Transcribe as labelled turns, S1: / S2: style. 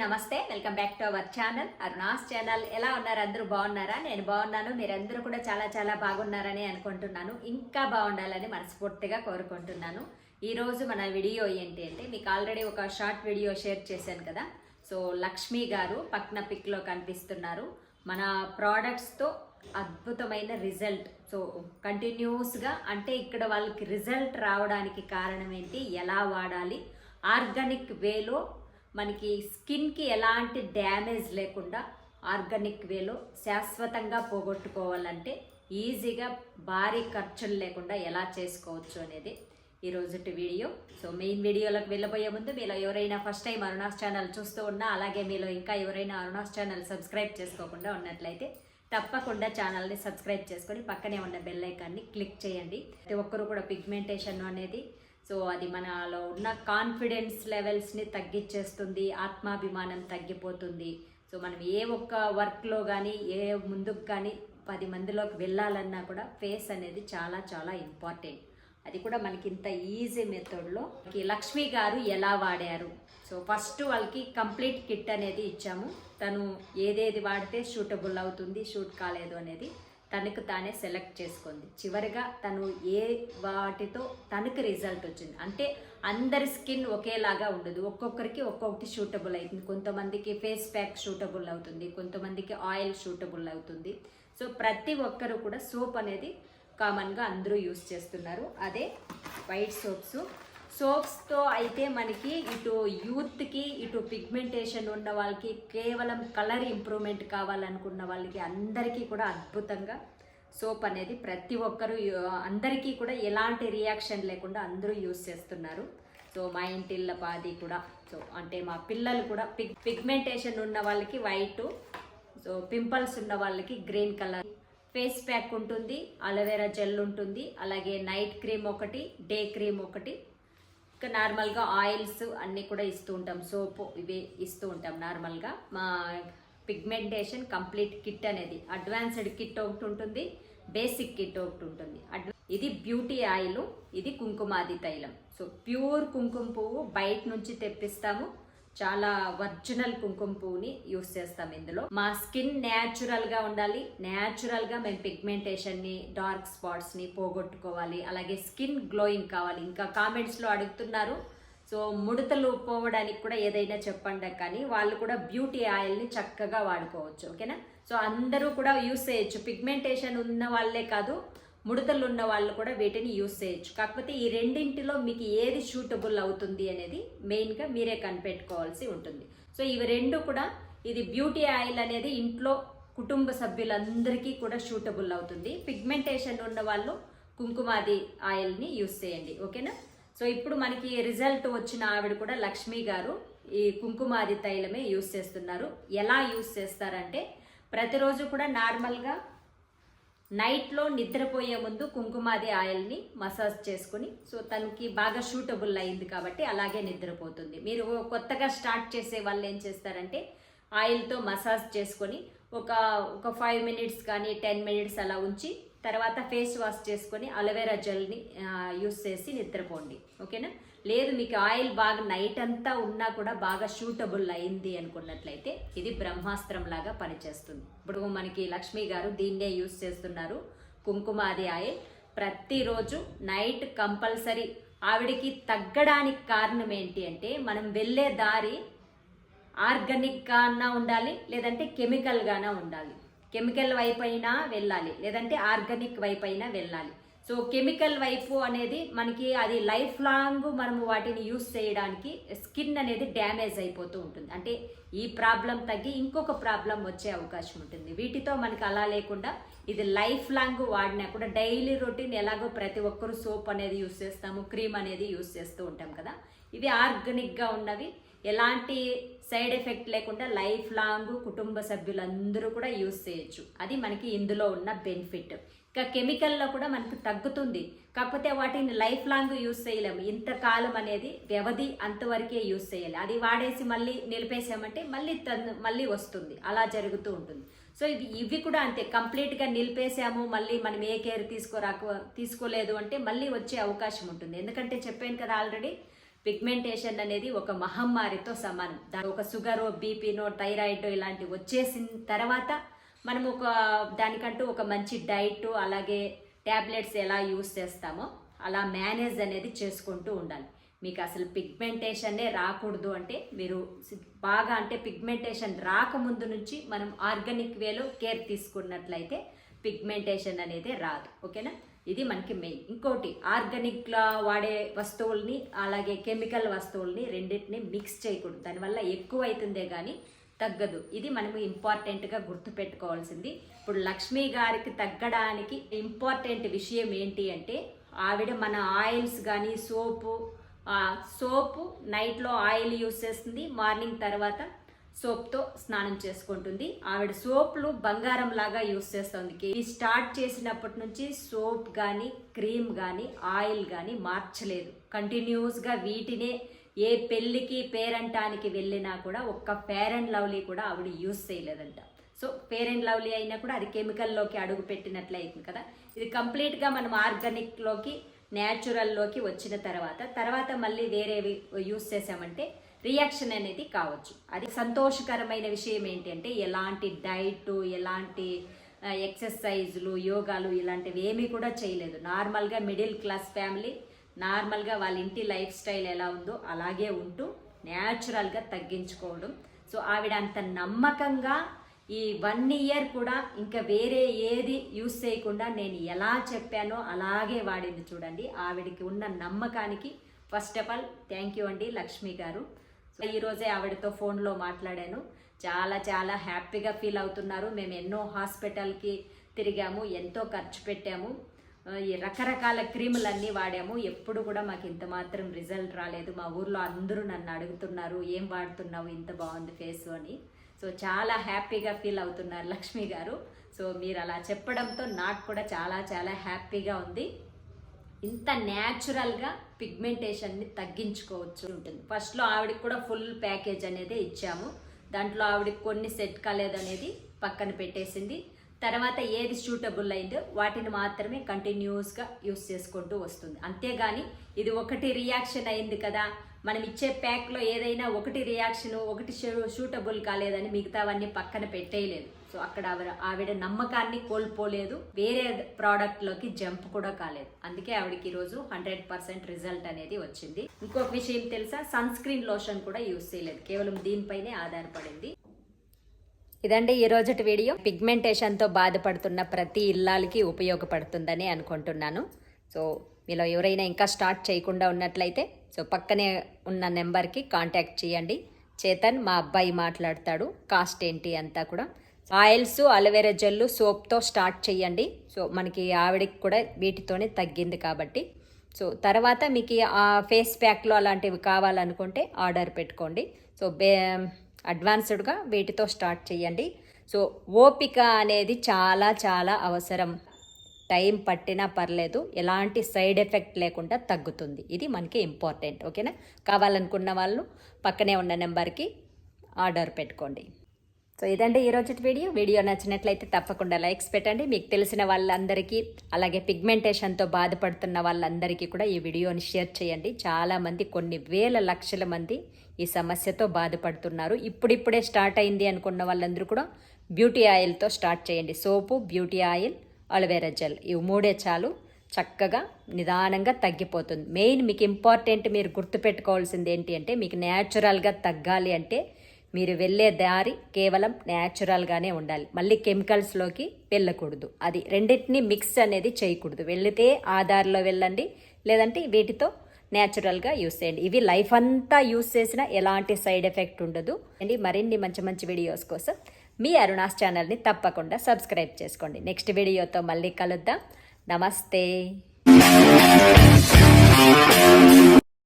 S1: నమస్తే welcome back to our channel. Aruna's channel. ఎలా ఉన్నారు? అందరూ బాగున్నారా? నేను బాగున్నాను. మీరందరూ కూడా చాలా చాలా బాగున్నారని అనుకుంటున్నాను. ఇంకా బాగుండాలని మనస్ఫూర్తిగా కోరుకుంటున్నాను. ఈరోజు మన వీడియో ఏంటి అంటే మీకు ఆల్రెడీ ఒక షార్ట్ వీడియో షేర్ చేశాను కదా. సో లక్ష్మి గారు పక్కన పిక్లో కనిపిస్తున్నారు. మన ప్రోడక్ట్స్తో అద్భుతమైన రిజల్ట్. సో కంటిన్యూస్గా అంటే ఇక్కడ వాళ్ళకి రిజల్ట్ రావడానికి కారణం ఏంటి? ఎలా వాడాలి? ఆర్గానిక్ వేలో మనకి స్కిన్కి ఎలాంటి డ్యామేజ్ లేకుండా ఆర్గానిక్ వేలో శాశ్వతంగా పోగొట్టుకోవాలంటే ఈజీగా భారీ ఖర్చులు లేకుండా ఎలా చేసుకోవచ్చు అనేది ఈ రోజుటి వీడియో. సో మెయిన్ వీడియోలకు వెళ్ళబోయే ముందు మీలో ఎవరైనా ఫస్ట్ టైం అరుణాస్ ఛానల్ చూస్తూ ఉన్నా అలాగే మీలో ఇంకా ఎవరైనా అరుణాస్ ఛానల్ సబ్స్క్రైబ్ చేసుకోకుండా ఉన్నట్లయితే తప్పకుండా ఛానల్ని సబ్స్క్రైబ్ చేసుకొని పక్కనే ఉన్న బెల్ ఐకాన్ని క్లిక్ చేయండి. ప్రతి ఒక్కరు కూడా పిగ్మెంటేషన్ అనేది సో అది మనలో ఉన్న కాన్ఫిడెన్స్ లెవెల్స్ని తగ్గించేస్తుంది ఆత్మాభిమానం తగ్గిపోతుంది. సో మనం ఏ ఒక్క వర్క్లో కానీ ఏ ముందుకు కానీ పది మందిలోకి వెళ్ళాలన్నా కూడా ఫేస్ అనేది చాలా చాలా ఇంపార్టెంట్ అది కూడా మనకి ఇంత ఈజీ మెథడ్లో లక్ష్మి గారు ఎలా వాడారు? సో ఫస్ట్ వాళ్ళకి కంప్లీట్ కిట్ అనేది ఇచ్చాము. తను ఏదేది వాడితే షూటబుల్ అవుతుంది షూట్ కాలేదు అనేది. తనకు తానే సెలెక్ట్ చేసుకుంది. చివరిగా తను ఏ వాటితో తనకు రిజల్ట్ వచ్చింది. అంటే అందరి స్కిన్ ఒకేలాగా ఉండదు. ఒక్కొక్కరికి ఒక్కొక్కటి షూటబుల్ అవుతుంది. కొంతమందికి ఫేస్ ప్యాక్ షూటబుల్ అవుతుంది. కొంతమందికి ఆయిల్ షూటబుల్ అవుతుంది. సో ప్రతి ఒక్కరు కూడా సోప్ అనేది కామన్గా అందరూ యూస్ చేస్తున్నారు. అదే వైట్ సోప్స్. సోప్స్తో అయితే మనకి ఇటు యూత్కి ఇటు పిగ్మెంటేషన్ ఉన్న వాళ్ళకి కేవలం కలర్ ఇంప్రూవ్మెంట్ కావాలనుకున్న వాళ్ళకి అందరికీ కూడా అద్భుతంగా సోప్ అనేది ప్రతి ఒక్కరు అందరికీ కూడా ఎలాంటి రియాక్షన్ లేకుండా అందరూ యూస్ చేస్తున్నారు. సో మా ఇంటిళ్ళ పాది కూడా సో అంటే మా పిల్లలు కూడా పిగ్ పిగ్మెంటేషన్ ఉన్న వాళ్ళకి వైట్ సో పింపుల్స్ ఉన్న వాళ్ళకి గ్రీన్ కలర్ ఫేస్ ప్యాక్ ఉంటుంది అలోవెరా జెల్ ఉంటుంది అలాగే నైట్ క్రీమ్ ఒకటి డే క్రీమ్ ఒకటి ఇంకా నార్మల్గా ఆయిల్స్ అన్నీ కూడా ఇస్తూ ఉంటాం. సోపు ఇవి ఇస్తూ ఉంటాం నార్మల్గా. మా పిగ్మెంటేషన్ కంప్లీట్ కిట్ అనేది అడ్వాన్స్డ్ కిట్ ఒకటి ఉంటుంది బేసిక్ కిట్ ఒకటి ఉంటుంది. ఇది బ్యూటీ ఆయిల్ ఇది కుంకుమాది తైలం. సో ప్యూర్ కుంకుమ పువ్వు బయట నుంచి తెప్పిస్తాము. చాలా ఒరిజినల్ కుంకుమ పువ్వుని యూస్ చేస్తాం ఇందులో. మా స్కిన్ న్యాచురల్గా ఉండాలి. న్యాచురల్గా మేము పిగ్మెంటేషన్ని డార్క్ స్పాట్స్ని పోగొట్టుకోవాలి. అలాగే స్కిన్ గ్లోయింగ్ కావాలి. ఇంకా కామెంట్స్లో అడుగుతున్నారు. సో ముడతలు పోవడానికి కూడా ఏదైనా చెప్పండి కానీ వాళ్ళు కూడా బ్యూటీ ఆయిల్ని చక్కగా వాడుకోవచ్చు. ఓకేనా? సో అందరూ కూడా యూస్ చేయొచ్చు. పిగ్మెంటేషన్ ఉన్న వాళ్ళే కాదు ముడతలు ఉన్న వాళ్ళు కూడా వీటిని యూస్ చేయొచ్చు. కాకపోతే ఈ రెండింటిలో మీకు ఏది సూటబుల్ అవుతుంది అనేది మెయిన్గా మీరే కనిపెట్టుకోవాల్సి ఉంటుంది. సో ఇవి రెండు కూడా ఇది బ్యూటీ ఆయిల్ అనేది ఇంట్లో కుటుంబ సభ్యులందరికీ కూడా సూటబుల్ అవుతుంది. పిగ్మెంటేషన్ ఉన్న వాళ్ళు కుంకుమాది ఆయిల్ని యూస్ చేయండి. ఓకేనా? సో ఇప్పుడు మనకి రిజల్ట్ వచ్చిన ఆవిడ కూడా లక్ష్మి గారు ఈ కుంకుమాది తైలమే యూస్ చేస్తున్నారు. ఎలా యూస్ చేస్తారంటే ప్రతిరోజు కూడా నార్మల్గా నైట్లో నిద్రపోయే ముందు కుంకుమాది ఆయిల్ని మసాజ్ చేసుకుని సో తనకి బాగా షూటబుల్ అయింది కాబట్టి అలాగే నిద్రపోతుంది. మీరు కొత్తగా స్టార్ట్ చేసే వాళ్ళు ఏం చేస్తారంటే ఆయిల్తో మసాజ్ చేసుకొని ఒక ఒక ఫైవ్ మినిట్స్ కానీ టెన్ మినిట్స్ అలా ఉంచి తర్వాత ఫేస్ వాష్ చేసుకొని అలోవెరా జెల్ని యూస్ చేసి నిద్రపోండి. ఓకేనా? లేదు మీకు ఆయిల్ బాగా నైట్ అంతా ఉన్నా కూడా బాగా షూటబుల్ అయింది అనుకున్నట్లయితే ఇది బ్రహ్మాస్త్రం లాగా పనిచేస్తుంది. ఇప్పుడు మనకి లక్ష్మి గారు దీన్నే యూస్ చేస్తున్నారు కుంకుమాది ఆయిల్. ప్రతిరోజు నైట్ కంపల్సరీ ఆవిడికి తగ్గడానికి కారణం ఏంటి అంటే మనం వెళ్ళే దారి ఆర్గానిక్గానా ఉండాలి లేదంటే కెమికల్గానా ఉండాలి. కెమికల్ వైపు అయినా వెళ్ళాలి లేదంటే ఆర్గానిక్ వైపు అయినా వెళ్ళాలి. సో కెమికల్ వైపు అనేది మనకి అది లైఫ్ లాంగ్ మనము వాటిని యూస్ చేయడానికి స్కిన్ అనేది డ్యామేజ్ అయిపోతూ ఉంటుంది. అంటే ఈ ప్రాబ్లం తగ్గి ఇంకొక ప్రాబ్లం వచ్చే అవకాశం ఉంటుంది. వీటితో మనకి అలా లేకుండా ఇది లైఫ్ లాంగ్ వాడినా కూడా డైలీ రొటీన్ ఎలాగో ప్రతి ఒక్కరు సోప్ అనేది యూస్ చేస్తాము క్రీమ్ అనేది యూస్ చేస్తూ ఉంటాం కదా. ఇవి ఆర్గానిక్గా ఉన్నవి. ఎలాంటి సైడ్ ఎఫెక్ట్ లేకుండా లైఫ్ లాంగ్ కుటుంబ సభ్యులందరూ కూడా యూస్ చేయొచ్చు. అది మనకి ఇందులో ఉన్న బెనిఫిట్ ఇంకా కెమికల్లో కూడా మనకు తగ్గుతుంది. కాకపోతే వాటిని లైఫ్ లాంగ్ యూస్ చేయలేము. ఇంతకాలం అనేది వ్యవధి అంతవరకే యూస్ చేయాలి. అది వాడేసి మళ్ళీ నిలిపేసామంటే మళ్ళీ తను మళ్ళీ వస్తుంది. అలా జరుగుతూ ఉంటుంది. సో ఇవి ఇవి కూడా అంతే. కంప్లీట్గా నిలిపేసాము మళ్ళీ మనం ఏ కేర్ తీసుకోరాక తీసుకోలేదు అంటే మళ్ళీ వచ్చే అవకాశం ఉంటుంది. ఎందుకంటే చెప్పాను కదా ఆల్రెడీ పిగ్మెంటేషన్ అనేది ఒక మహమ్మారితో సమానం. దాని ఒక షుగరో బీపీనో థైరాయిడ్ ఇలాంటివి వచ్చేసిన తర్వాత మనం ఒక దానికంటూ ఒక మంచి డైట్ అలాగే ట్యాబ్లెట్స్ ఎలా యూస్ చేస్తామో అలా మేనేజ్ అనేది చేసుకుంటూ ఉండాలి. మీకు అసలు పిగ్మెంటేషన్నే రాకూడదు అంటే మీరు బాగా అంటే పిగ్మెంటేషన్ రాకముందు నుంచి మనం ఆర్గానిక్ వేలో కేర్ తీసుకున్నట్లయితే పిగ్మెంటేషన్ అనేది రాదు. ఓకేనా? ఇది మనకి మెయిన్. ఇంకోటి ఆర్గానిక్లా వాడే వస్తువుల్ని అలాగే కెమికల్ వస్తువుల్ని రెండింటిని మిక్స్ చేయకూడదు. దానివల్ల ఎక్కువ అవుతుందే కానీ తగ్గదు. ఇది మనము ఇంపార్టెంట్గా గుర్తుపెట్టుకోవాల్సింది. ఇప్పుడు లక్ష్మి గారికి తగ్గడానికి ఇంపార్టెంట్ విషయం ఏంటి అంటే ఆవిడ మన ఆయిల్స్ కానీ సోపు సోపు నైట్లో ఆయిల్ యూస్ చేస్తుంది. మార్నింగ్ తర్వాత సోప్తో స్నానం చేసుకుంటుంది. ఆవిడ సోప్లు బంగారం లాగా యూస్ చేస్తుంది. ఇది స్టార్ట్ చేసినప్పటి నుంచి సోప్ కానీ క్రీమ్ కానీ ఆయిల్ కానీ మార్చలేదు. కంటిన్యూస్గా వీటినే ఏ పెళ్ళికి పేరంటానికి వెళ్ళినా కూడా ఒక్క ఫేర్ అండ్ లవ్లీ కూడా ఆవిడ యూస్ చేయలేదంట. సో ఫేర్ అండ్ లవ్లీ అయినా కూడా అది కెమికల్లోకి అడుగు పెట్టినట్లు అవుతుంది కదా. ఇది కంప్లీట్గా మనం ఆర్గానిక్లోకి న్యాచురల్లోకి వచ్చిన తర్వాత తర్వాత మళ్ళీ వేరేవి యూస్ చేసామంటే రియాక్షన్ అనేది కావచ్చు. అది సంతోషకరమైన విషయం ఏంటి అంటే ఎలాంటి డైట్ ఎలాంటి ఎక్సర్సైజ్లు ఎక్సర్సైజులు యోగాలు ఇలాంటివి ఏమీ కూడా చేయలేదు. నార్మల్గా మిడిల్ క్లాస్ ఫ్యామిలీ నార్మల్గా వాళ్ళ ఇంటి లైఫ్ స్టైల్ ఎలా ఉందో అలాగే ఉంటూ న్యాచురల్గా తగ్గించుకోవడం. సో ఆవిడ అంత నమ్మకంగా ఈ వన్ ఇయర్ కూడా ఇంకా వేరే ఏది యూస్ చేయకుండా నేను ఎలా చెప్పానో అలాగే వాడింది చూడండి. ఆవిడకి ఉన్న నమ్మకానికి first of all thank you అండి లక్ష్మి గారు. సో ఈరోజే ఆవిడతో ఫోన్లో మాట్లాడాను. చాలా చాలా హ్యాపీగా ఫీల్ అవుతున్నారు. మేము ఎన్నో హాస్పిటల్కి తిరిగాము ఎంతో ఖర్చు పెట్టాము. రకరకాల క్రీములన్నీ వాడాము. ఎప్పుడు కూడా మాకు ఇంత మాత్రం రిజల్ట్ రాలేదు. మా ఊర్లో అందరూ నన్ను అడుగుతున్నారు ఏం వాడుతున్నావు? ఇంత బాగుంది ఫేస్ అని. సో చాలా హ్యాపీగా ఫీల్ అవుతున్నారు లక్ష్మి గారు. సో మీరు అలా చెప్పడంతో నాకు కూడా చాలా చాలా హ్యాపీగా ఉంది. ఇంత న్యాచురల్గా పిగ్మెంటేషన్ని తగ్గించుకోవచ్చు ఉంటుంది. ఫస్ట్లో ఆవిడకి కూడా ఫుల్ ప్యాకేజ్ అనేది ఇచ్చాము. దాంట్లో ఆవిడకి కొన్ని సెట్ కాలేదనేది పక్కన పెట్టేసింది. తర్వాత ఏది సూటబుల్ అయిందో వాటిని మాత్రమే కంటిన్యూస్గా యూస్ చేసుకుంటూ వస్తుంది. అంతేగాని ఇది ఒకటి రియాక్షన్ అయింది కదా మనం ఇచ్చే ప్యాక్లో ఏదైనా ఒకటి రియాక్షన్ ఒకటి సూటబుల్ కాలేదని మిగతావన్నీ పక్కన పెట్టేయలేదు. సో అక్కడ ఆవిడ ఆవిడ నమ్మకాన్ని కోల్పోలేదు వేరే ప్రోడక్ట్లోకి జంప్ కూడా కాలేదు. అందుకే ఆవిడకి ఈరోజు హండ్రెడ్ పర్సెంట్ రిజల్ట్ అనేది వచ్చింది. ఇంకొక విషయం తెలుసా? సన్ స్క్రీన్ లోషన్ కూడా యూస్ చేయలేదు. కేవలం దీనిపైనే ఆధారపడింది. ఇదండి ఈ రోజుటి వీడియో. పిగ్మెంటేషన్తో బాధపడుతున్న ప్రతి ఇల్లాలకి ఉపయోగపడుతుందని అనుకుంటున్నాను. సో మీలో ఎవరైనా ఇంకా స్టార్ట్ చేయకుండా ఉన్నట్లయితే సో పక్కనే ఉన్న నెంబర్కి కాంటాక్ట్ చేయండి. చేతన్ మా అబ్బాయి మాట్లాడతాడు. కాస్ట్ ఏంటి అంతా కూడా. ఆయిల్స్ అలోవెరా జెల్లు సోప్తో స్టార్ట్ చేయండి. సో మనకి ఆవిడకి కూడా వీటితోనే తగ్గింది కాబట్టి. సో తర్వాత మీకు ఆ ఫేస్ ప్యాక్లో అలాంటివి కావాలనుకుంటే ఆర్డర్ పెట్టుకోండి. సో బే అడ్వాన్స్డ్గా వీటితో స్టార్ట్ చేయండి. సో ఓపిక అనేది చాలా చాలా అవసరం. టైం పట్టినా పర్లేదు. ఎలాంటి సైడ్ ఎఫెక్ట్ లేకుండా తగ్గుతుంది. ఇది మనకి ఇంపార్టెంట్. ఓకేనా? కావాలనుకున్న వాళ్ళు పక్కనే ఉన్న నెంబర్కి ఆర్డర్ పెట్టుకోండి. సో ఇదండి ఈరోజు వీడియో. వీడియో నచ్చినట్లయితే తప్పకుండా లైక్స్ పెట్టండి. మీకు తెలిసిన వాళ్ళందరికీ అలాగే పిగ్మెంటేషన్తో బాధపడుతున్న వాళ్ళందరికీ కూడా ఈ వీడియోని షేర్ చేయండి. చాలామంది కొన్ని వేల లక్షల మంది ఈ సమస్యతో బాధపడుతున్నారు. ఇప్పుడిప్పుడే స్టార్ట్ అయింది అనుకున్న వాళ్ళందరూ కూడా బ్యూటీ ఆయిల్తో స్టార్ట్ చేయండి. Soap beauty oil aloe vera gel. ఇవి మూడే చాలు. చక్కగా నిదానంగా తగ్గిపోతుంది. మెయిన్ మీకు ఇంపార్టెంట్ మీరు గుర్తుపెట్టుకోవాల్సింది ఏంటి అంటే మీకు న్యాచురల్గా తగ్గాలి అంటే మీరు వెళ్ళే దారి కేవలం న్యాచురల్గానే ఉండాలి. మళ్ళీ కెమికల్స్లోకి వెళ్ళకూడదు. అది రెండింటిని మిక్స్ అనేది చేయకూడదు. వెళితే ఆ దారిలో వెళ్ళండి లేదంటే వీటితో న్యాచురల్గా యూస్ చేయండి. ఇవి లైఫ్ అంతా యూస్ చేసినా ఎలాంటి సైడ్ ఎఫెక్ట్ ఉండదు. అండి మరిన్ని మంచి మంచి వీడియోస్ కోసం మీ అరుణాస్ ఛానల్ని తప్పకుండా సబ్స్క్రైబ్ చేసుకోండి. నెక్స్ట్ వీడియోతో మళ్ళీ కలుద్దాం. నమస్తే.